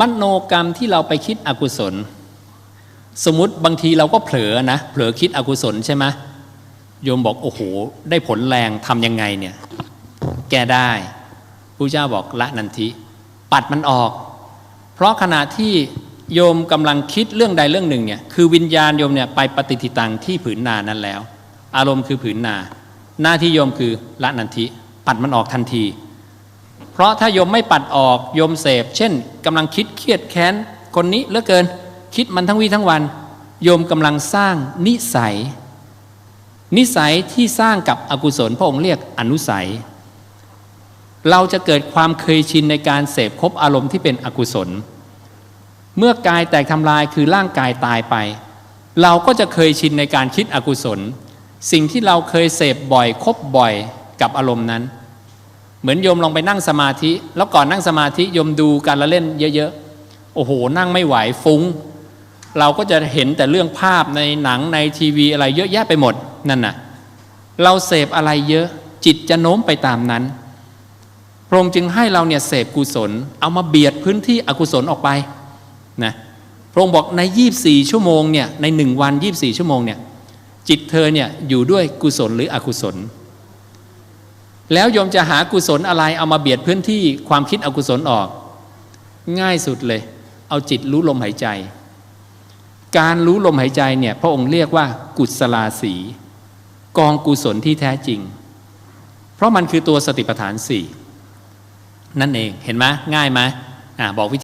มโนกรรมที่เราไปคิดอกุศล สมมติบางทีเราก็เผลอนะเผลอคิดอกุศลใช่ไหมโยมบอกโอ้โห ได้ผลแรงทำยังไงเนี่ย แก้ได้พระเจ้าบอกละนันทิ ปัดมันออก เพราะขณะที่โยมกำลังคิดเรื่องใดเรื่องหนึ่งเนี่ยคือวิญญาณโยมเนี่ยไปปฏิทิตังที่ผืนนานั้นแล้ว อารมณ์คือผืนนา หน้าที่โยมคือละนันทิ ปัดมันออกทันที เพราะถ้าโยมไม่ปัดออกโยมเสพ เช่นกำลังคิดเครียดแค้นคนนี้เหลือเกิน คิดมันทั้งวีทั้งวัน โยมกำลังสร้างนิสัย นิสัยที่สร้างกับอกุศลพระองค์เรียกอนุสัย เราจะเกิดความเคยชินในการเสพคบอารมณ์ที่เป็นอกุศล เมื่อกายแตกทำลายคือร่างกายตายไป เราก็จะเคยชินในการคิดอกุศล สิ่งที่เราเคยเสพบ่อยคบบ่อยกับอารมณ์นั้น เหมือนโยมลองไปนั่งสมาธิ แล้วก่อนนั่งสมาธิโยมดูการละเล่นเยอะๆ โอ้โห นั่งไม่ไหวฟุ้ง เราก็จะเห็นแต่เรื่องภาพในหนังในทีวีอะไรเยอะแยะไปหมดนั่นน่ะ เราเสพอะไรเยอะจิตจะโน้มไปตามนั้น พระองค์จึงให้เราเนี่ยเสพกุศล เอามาเบียดพื้นที่อกุศลออกไปนะพระองค์บอกใน 24 ชั่วโมงเนี่ยในหนึ่งวัน 24 ชั่วโมงเนี่ยจิตเธอเนี่ยอยู่ด้วยกุศลหรืออกุศล แล้วโยมจะหากุศลอะไรเอามาเบียดพื้นที่ความคิดอกุศลออก ง่ายสุดเลย เอาจิตรู้ลมหายใจ การรู้ลมหายใจเนี่ยพระองค์เรียกว่ากุศลาสีกองกุศลที่แท้จริง เพราะมันคือตัวสติปัฏฐานสี่นั่นเองเห็นไหมง่ายไหมอ่าบอกวิธี